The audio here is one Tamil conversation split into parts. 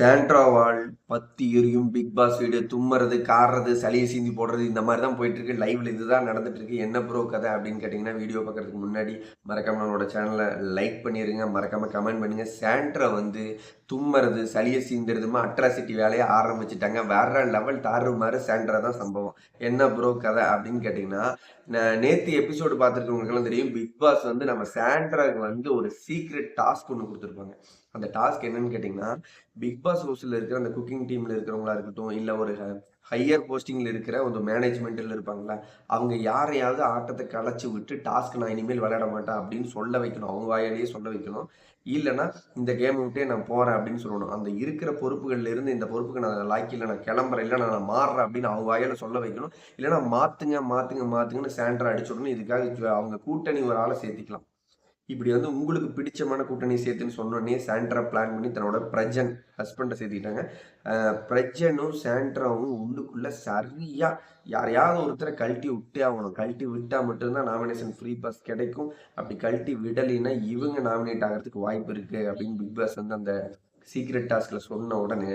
சாண்ட்ராவால் பத்தி எரியும் பிக் பாஸ் வீடு தும்முறது காடுறது சளியை சீந்தி போடுறது இந்த மாதிரி தான் போயிட்டு இருக்கு லைவ்ல இதுதான் நடந்துட்டு இருக்கு என்ன ப்ரோ கதை அப்படின்னு கேட்டிங்கன்னா வீடியோ பார்க்கறதுக்கு முன்னாடி மறக்காம நம்மளோட சேனலை லைக் பண்ணிடுங்க மறக்காம கமெண்ட் பண்ணுங்க. சாண்ட்ரா வந்து தும்முறது சளியை சீந்துறதுமா அட்ராசிட்டி வேலையை ஆரம்பிச்சிட்டாங்க. வேற லெவல் தாறு மாதிரி சாண்ட்ரா தான் சம்பவம். என்ன ப்ரோ கதை அப்படின்னு கேட்டிங்கன்னா நேற்று எபிசோடு பார்த்துருக்கவங்களுக்குலாம் தெரியும் பிக் பாஸ் வந்து நம்ம சாண்ட்ராக்கு வந்து ஒரு சீக்ரெட் டாஸ்க் ஒன்று கொடுத்துருப்பாங்க. அந்த டாஸ்க் என்னன்னு கேட்டிங்கன்னா பிக் பாஸ் ஹவுஸில் இருக்கிற அந்த குக்கிங் டீமில் இருக்கிறவங்களா இருக்கட்டும் இல்லை ஒரு ஹையர் போஸ்டிங்கில் இருக்கிற ஒரு மேனேஜ்மெண்ட்டில் இருப்பாங்களா அவங்க யாரையாவது ஆட்டத்தை களைச்சி விட்டு டாஸ்க் நான் இனிமேல் விளையாட மாட்டேன் அப்படின்னு சொல்ல வைக்கணும். அவங்க வாயாலேயே சொல்ல வைக்கணும். இல்லைன்னா இந்த கேம் விட்டே நான் போகிறேன் அப்படின்னு சொல்லணும். அந்த இருக்கிற பொறுப்புகள்ல இருந்து இந்த பொறுப்புக்கு நான் லாக்கியில் நான் கிளம்புறேன் இல்லை நான் மாறுறேன் அப்படின்னு அவங்க வாயால் சொல்ல வைக்கணும். இல்லைனா மாற்றுங்க மாற்றுங்க மாற்றுங்கன்னு சேண்டரை அடிச்சு விடணும் இதுக்காக அவங்க கூட்டணி ஒரு ஆளை சேர்த்திக்கலாம். இப்படி வந்து உங்களுக்கு பிடிச்சமான கூட்டணி சேர்த்துன்னு சொன்னோடனே சாண்ட்ரா பிளான் பண்ணி தன்னோட பிரஜன் ஹஸ்பண்டை சேர்த்துக்கிட்டாங்க. பிரஜனும் சாண்ட்ராவும் உள்ளுக்குள்ள சரியா யாரையாவது ஒருத்தரை கழட்டி விட்டே ஆகணும். கழட்டி விட்டால் மட்டும்தான் நாமினேஷன் ஃப்ரீ பாஸ் கிடைக்கும். அப்படி கழட்டி விடலைன்னா இவங்க நாமினேட் ஆகிறதுக்கு வாய்ப்பு இருக்குது அப்படின்னு பிக் பாஸ் வந்து அந்த சீக்ரெட் டாஸ்கில் சொன்ன உடனே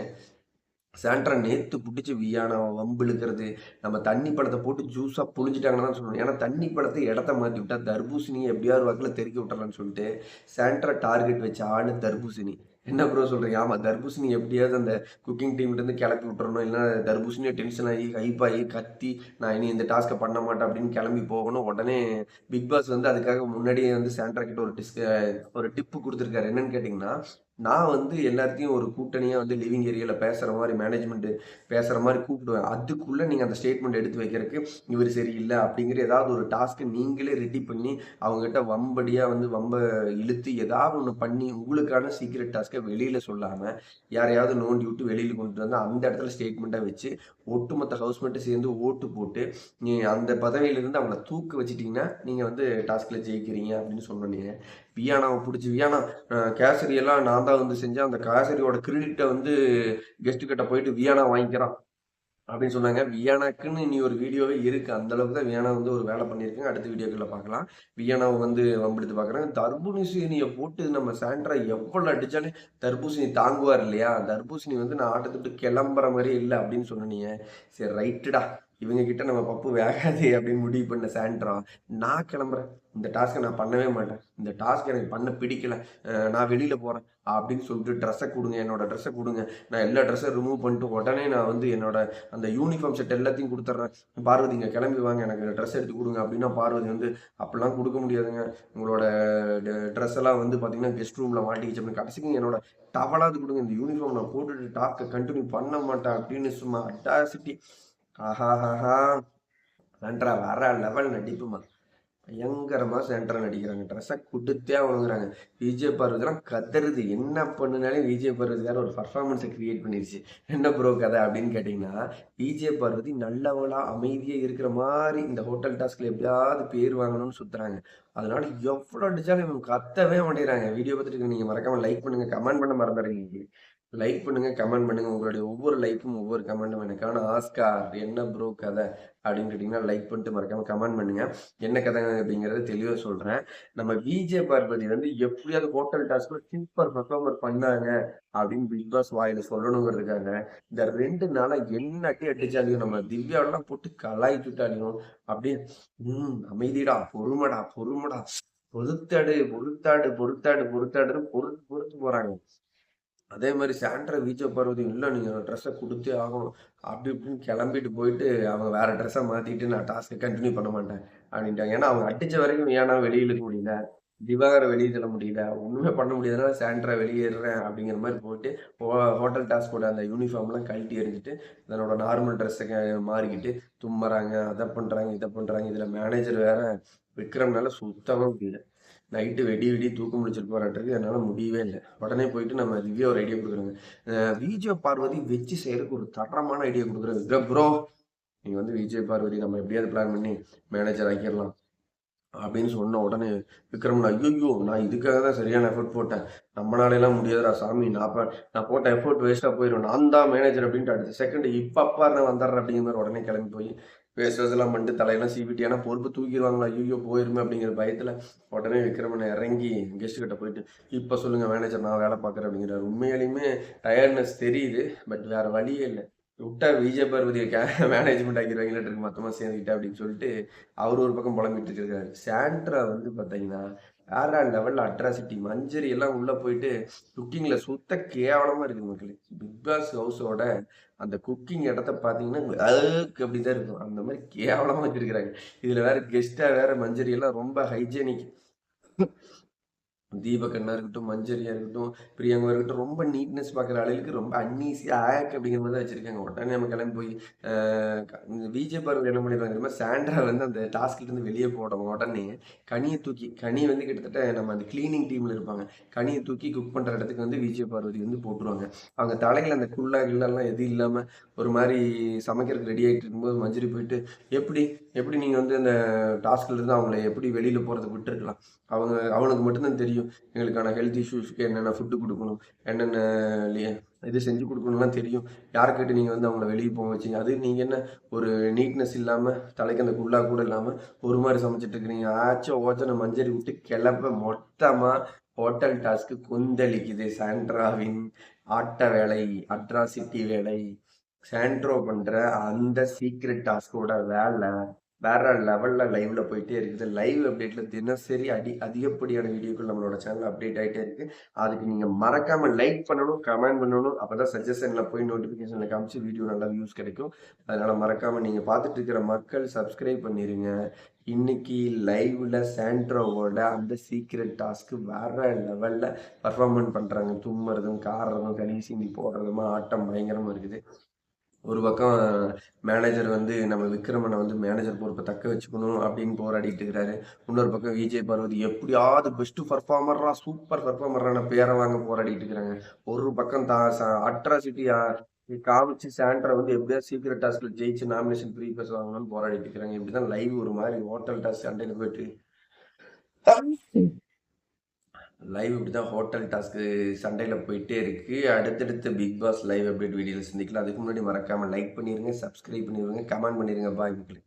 சாண்ட்ரா நேற்று பிடிச்சி வியான வம்பு இழுக்கிறது நம்ம தண்ணி பழத்தை போட்டு ஜூஸாக புழிஞ்சிட்டாங்கன்னு தான் சொல்லணும். ஏன்னா தண்ணி பழத்தை இடத்த மாற்றி விட்டால் தர்பூசணியை எப்படியாவது வாக்கில் தெருக்கி விட்டுறலான்னு சொல்லிட்டு சாண்ட்ரா டார்கெட் வச்ச ஆள் தர்பூசணி. என்ன ப்ரோ சொல்கிறீங்க ஆமாம் தர்பூசணி எப்படியாவது அந்த குக்கிங் டீம்லேருந்து கிளப்பி விட்டுறணும். இல்லைன்னா தர்பூசணியை டென்ஷன் ஆகி ஹைப்பாகி கத்தி நான் இனி இந்த டாஸ்க்கை பண்ண மாட்டேன் அப்படின்னு கிளம்பி போகணும். உடனே பிக் பாஸ் வந்து அதுக்காக முன்னாடியே வந்து சாண்ட்ரா கிட்ட ஒரு டிஸ்க ஒரு டிப்பு கொடுத்துருக்காரு. என்னன்னு கேட்டிங்கன்னா நான் வந்து எல்லாத்தையும் ஒரு கூட்டணியாக வந்து லிவிங் ஏரியாவில் பேசுகிற மாதிரி மேனேஜ்மெண்ட்டு பேசுகிற மாதிரி கூப்பிடுவேன். அதுக்குள்ளே நீங்கள் அந்த ஸ்டேட்மெண்ட் எடுத்து வைக்கிறதுக்கு இவர் சரியில்லை அப்படிங்கிற ஏதாவது ஒரு டாஸ்க்கு நீங்களே ரெடி பண்ணி அவங்ககிட்ட வம்படியாக வந்து வம்ப இழுத்து ஏதாவது ஒன்று பண்ணி உங்களுக்கான சீக்ரெட் டாஸ்க்கை வெளியில் சொல்லாமல் யாரையாவது நோண்டி விட்டு வெளியில் கொண்டு வந்து அந்த இடத்துல ஸ்டேட்மெண்ட்டாக வச்சு ஒட்டுமொத்த ஹவுஸ்மேட்டு சேர்ந்து ஓட்டு போட்டு நீ அந்த பதவியிலிருந்து அவங்கள தூக்க வச்சிட்டிங்கன்னா நீங்கள் வந்து டாஸ்கில் ஜெயிக்கிறீங்க அப்படின்னு சொன்னீங்க வியானாவை பிடிச்சி வியானா கேசரி எல்லாம் நான் தான் வந்து செஞ்சேன். அந்த கேசரியோட கிரெடிட்டை வந்து கெஸ்ட் கிட்ட போயிட்டு வியானா வாங்கிக்கிறான் அப்படின்னு சொன்னாங்க. வியானாக்குன்னு இனி ஒரு வீடியோவே இருக்கு. அந்த அளவுக்கு தான் வியானா வந்து ஒரு வேலை பண்ணியிருக்காங்க. அடுத்த வீடியோக்குள்ள பார்க்கலாம். வியானாவை வந்து வம்பெடுத்து பார்க்குறாங்க. தர்பூசணியை போட்டு நம்ம சாண்ட்ரா எவ்வளோ அடித்தாலே தர்பூசணி தாங்குவார் இல்லையா? தர்பூசணி வந்து நான் ஆட்டத்துட்டு கிளம்புற மாதிரி இல்லை அப்படின்னு சொன்னீங்க. சரி ரைட்டுடா. இவங்க கிட்ட நம்ம பப்பு வேகாது அப்படின்னு முடிவு பண்ண சாண்ட்ரா நான் கிளம்புறேன். இந்த டாஸ்க்கை நான் பண்ணவே மாட்டேன். இந்த டாஸ்க் எனக்கு பண்ண பிடிக்கல. நான் வெளியில் போகிறேன் அப்படின்னு சொல்லிட்டு ட்ரெஸ்ஸை கொடுங்க. என்னோட ட்ரெஸ்ஸை கொடுங்க. நான் எல்லா ட்ரெஸ்ஸை ரிமூவ் பண்ணிட்டு உடனே நான் வந்து என்னோட அந்த யூனிஃபார்ம் செட் எல்லாத்தையும் கொடுத்துட்றேன். பார்வதி இங்கே கிளம்பி வாங்க. எனக்கு ட்ரெஸ் எடுத்து கொடுங்க. அப்படின்னா பார்வதி வந்து அப்படிலாம் கொடுக்க முடியாதுங்க. உங்களோட ட்ரெஸ் எல்லாம் வந்து பார்த்தீங்கன்னா கெஸ்ட் ரூமில் மாட்டிக்கிச்சு அப்படின்னு. கடைசிக்கு என்னோட டவலாவது கொடுங்க. இந்த யூனிஃபார்ம் நான் போட்டுட்டு டாஸ்க்கை கண்டினியூ பண்ண மாட்டேன் அப்படின்னு சும்மா அட்டாசிட்டி ஆஹாஹாஹா. சென்ட்ரா வர லெவல் நடிப்புமா. பயங்கரமாக சென்டரா நடிக்கிறாங்க. ட்ரெஸ்ஸை கொடுத்தே அவனுங்கிறாங்க விஜய் பார்வதிலாம் கதறுது. என்ன பண்ணுனாலும் விஜய் பார்வதி வேற ஒரு பர்ஃபார்மன்ஸை கிரியேட் பண்ணிருச்சு. என்ன ப்ரோ கதை அப்படின்னு கேட்டிங்கன்னா விஜய் பார்வதி நல்லவளாக அமைதியாக இருக்கிற மாதிரி இந்த ஹோட்டல் டாஸ்கில் எப்படியாவது பேர் வாங்கணும்னு சுற்றுறாங்க அதனால எவ்வளோ அடிச்சாலும் இவங்க கத்தவே மாட்டேங்கிறாங்க. வீடியோ பார்த்துட்டு நீங்கள் மறக்காம லைக் பண்ணுங்க. கமெண்ட் பண்ண மறந்துடுறீங்க லைக் பண்ணுங்க கமெண்ட் பண்ணுங்க. உங்களுடைய ஒவ்வொரு லைக்கும் ஒவ்வொரு கமெண்ட்டும் எனக்கான ஆஸ்கார் என்ன ப்ரோ கதை அப்படின்னு கேட்டிங்கன்னா லைக் பண்ணிட்டு மறக்காம கமெண்ட் பண்ணுங்க. என்ன கதை அப்படிங்கிறத தெளிவாக சொல்றேன். நம்ம விஜே பார்வதி வந்து எப்படியாவது ஹோட்டல் டாஸ்க்கு சூப்பர் பர்ஃபார்மர் பண்ணாங்க அப்படின்னு பிக் பாஸ் வாயில சொல்லணுங்கிறதுக்காக இந்த ரெண்டு நாளா என்ன அட்டி அடிச்சாலையும் நம்ம திவ்யாவெல்லாம் போட்டு கலாய்ச்சுட்டாலையும் அப்படியே ம் அமைதிடா பொறுமடா பொறுமடா. பொறுத்தாடு பொறுத்தாடு பொறுத்தாடு பொறுத்தாடுன்னு பொறுத்து பொறுத்து போறாங்க. அதே மாதிரி சாண்ட்ரா விஜய் பார்வதி இல்லை நீங்கள் ட்ரெஸ்ஸை கொடுத்தே ஆகணும். அப்படி இப்படின்னு கிளம்பிட்டு போயிட்டு அவங்க வேறு ட்ரெஸ்ஸை மாற்றிட்டு நான் டாஸ்க்கை கண்டினியூ பண்ண மாட்டேன் அப்படின்ட்டாங்க. ஏன்னா அவங்க அடித்த வரைக்கும் ஏன்னா வெளியில் முடியல? திவாகரை வெளியே செல்ல முடியல. ஒன்றுமே பண்ண முடியாதுனால சாண்ட்ரா வெளியேறுறேன் அப்படிங்கிற மாதிரி போயிட்டு ஹோட்டல் டாஸ்கோட அந்த யூனிஃபார்ம்லாம் கழட்டி எறிஞ்சிட்டு அதனோட நார்மல் ட்ரெஸ்ஸை மாறிக்கிட்டு தும்மறாங்க அதை பண்ணுறாங்க இதை பண்ணுறாங்க இதில் மேனேஜர் வேற விக்ரம்னால சுத்தமாக முடியல. நைட்டு வெடி வெடி தூக்கம் முடிச்சிட்டு போராட்டிருக்கு என்னால் முடியவே இல்லை. உடனே போயிட்டு நம்ம திவ்யா ஒரு ஐடியா கொடுக்குறாங்க விஜய் பார்வதி வச்சு செய்யறதுக்கு ஒரு தரமான ஐடியா கொடுக்குறாங்க ப்ரோ நீங்கள் வந்து விஜய் பார்வதி நம்ம எப்படியாவது பிளான் பண்ணி மேனேஜர் ஆக்கிடலாம். அப்படின்னு சொன்ன உடனே விக்ரம் ஐயோ நான் இதுக்காக தான் சரியான எஃபர்ட் போட்டேன். நம்மளாலெல்லாம் முடியாதுடா சாமி. நான் அப்போ நான் போட்ட எஃபர்ட் வேஸ்ட்டாக போயிடும் நான் தான் மேனேஜர் அப்படின்ட்டு அடுத்த செகண்ட் இப்போ அப்பா நான் வந்துடுறேன் அப்படிங்கிற மாதிரி உடனே கிளம்பி போய் பேசுறதெல்லாம் பண்ணிட்டு தலையெல்லாம் சீவிட்டு ஏன்னா பொறுப்பு தூக்கிடுவாங்களா? ஐயோ போயிருமே அப்படிங்கிற பயத்தில் உடனே விக்ரமனை இறங்கி கெஸ்ட் கிட்ட போயிட்டு இப்போ சொல்லுங்கள் மேனேஜர் நான் வேலை பார்க்குறேன் அப்படிங்கிற உண்மையாலுமே டயர்ட்னஸ் தெரியுது பட் வேறு வழியே இல்லை. விட்டா விஜய் பார்வதி கே மேனேஜ்மெண்ட் ஆக்கிடுவாங்களே இருக்கு மொத்தமாக சேர்ந்துக்கிட்டு அப்படின்னு சொல்லிட்டு அவர் ஒரு பக்கம் புலம்பிட்டு இருக்காரு சாண்ட்ரா வந்து பார்த்தீங்கன்னா வேற லெவலில் அட்ராசிட்டி மஞ்சரி எல்லாம் உள்ளே போயிட்டு குக்கிங்கில் சுத்த கேவலமாக இருக்குது மக்களே. பிக் பாஸ் ஹவுஸோட அந்த குக்கிங் இடத்த பார்த்தீங்கன்னா அதுக்கு அப்படி தான் இருக்கும். அந்த மாதிரி கேவலமாக வச்சிருக்கிறாங்க. இதில் வேற கெஸ்ட்டாக வேற மஞ்சரி எல்லாம் ரொம்ப ஹைஜீனிக் தீபகண்ணா இருக்கட்டும் மஞ்சரியா இருக்கட்டும் பிரியங்கா இருக்கட்டும் ரொம்ப நீட்னஸ் பார்க்குற அளவுக்கு ரொம்ப அன்னீசி ஆக் அப்படிங்கிற மாதிரி தான் வச்சிருக்காங்க. உடனே நம்ம கிளம்பி போய் விஜய் பார்வை என்ன பண்ணிடுறாங்க தெரியுமா? சாண்ட்ரா வந்து அந்த டாஸ்க்லேருந்து வெளியே போடுவோம் உடனே கனியை தூக்கி கனி வந்து கிட்டத்தட்ட நம்ம அந்த கிளீனிங் டீம்ல இருப்பாங்க. கனியை தூக்கி குக் பண்ற இடத்துக்கு வந்து விஜய் பார்வதி வந்து போட்டுருவாங்க. அவங்க தலையில அந்த குள்ளா கிள்ளெல்லாம் எதுவும் இல்லாம ஒரு மாதிரி சமைக்கிறதுக்கு ரெடி ஆகிட்டு இருக்கும்போது மஞ்சரி போயிட்டு எப்படி எப்படி நீங்கள் வந்து அந்த டாஸ்க்ல இருந்து அவங்கள எப்படி வெளியில் போகிறதுக்கு விட்டுருக்கலாம்? அவங்க அவனுக்கு மட்டும்தான் தெரியும். எங்களுக்கான ஹெல்த் இஷ்யூஸ்க்கு என்னென்ன ஃபுட்டு கொடுக்கணும் என்னென்ன இது செஞ்சு கொடுக்கணும்லாம் தெரியும். யார் கேட்டு நீங்கள் வந்து அவங்கள வெளியே போக வச்சிங்க? அது நீங்கள் என்ன ஒரு நீட்னஸ் இல்லாமல் தலைக்கு அந்த குள்ளா கூட இல்லாமல் ஒரு மாதிரி சமைச்சிட்டு இருக்கிறீங்க. ஆச்சும் ஓச்சனை மஞ்சள் விட்டு கிளப்ப மொத்தமாக ஹோட்டல் டாஸ்க்கு கொந்தளிக்குது. சாண்ட்ராவின் ஆட்ட வேலை அட்ராசிட்டி வேலை. சாண்ட்ரோ பண்ணுற அந்த சீக்ரெட் டாஸ்கோட வேலை. வேற லெவலில் லைவ்ல போயிட்டே இருக்குது. லைவ் அப்டேட்ல தினசரி அடி அதிகப்படியான வீடியோக்கள் நம்மளோட சேனல் அப்டேட் ஆகிட்டே இருக்கு. அதுக்கு நீங்க மறக்காம லைக் பண்ணணும் கமெண்ட் பண்ணணும். அப்பதான் சஜஷன்ல போய் நோட்டிபிகேஷன்ல காமிச்சு வீடியோ நல்லா வியூஸ் கிடைக்கும். அதனால மறக்காம நீங்க பார்த்துட்டு இருக்கிற மக்கள் சப்ஸ்கிரைப் பண்ணிருங்க. இன்னைக்கு லைவ்ல சாண்ட்ரோவோட அந்த சீக்ரெட் டாஸ்க்கு வேற லெவல்ல பர்ஃபார்மன்ஸ் பண்றாங்க. தும்முறதும் காடுறதும் கனி போடுறதுமா ஆட்டம் பயங்கரமா இருக்குது. ஒரு பக்கம் மேனேஜர் வந்து நம்ம விக்ரமனை வந்து மேனேஜர் பொறுப்பை தக்க வச்சுக்கணும் அப்படின்னு போராடிட்டு இருக்கிறாரு. இன்னொரு பக்கம் விஜய் பார்வதி எப்படியாவது பெஸ்ட் பர்ஃபார்மரா சூப்பர் பர்ஃபார்மரான பேரை வாங்க போராடிட்டு இருக்கிறாங்க. ஒரு பக்கம் தா அட்ராசிட்டி காமிச்சு சாண்ட்ரை வந்து எப்படியாவது சீக்கிரம் டாஸ்க்ல ஜெயிச்சு நாமினேஷன் ப்ரீ பேச வாங்கணும்னு போராடிட்டு இருக்கிறாங்க. இப்படிதான் லைவ் ஒரு மாதிரி ஹோட்டல் டாஸ்க் சண்டையில போயிட்டு. லைவ் இப்படி தான் ஹோட்டல் டாஸ்க்கு சண்டையில் போயிட்டே இருக்குது அடுத்தடுத்து பிக் பாஸ் லைவ் அப்டேட் வீடியோவில் சந்திக்கலாம். அதுக்கு முன்னாடி மறக்காமல் லைக் பண்ணிடுங்க சப்ஸ்கிரைப் பண்ணிடுங்க கமெண்ட் பண்ணிடுங்க பாய் மக்களே.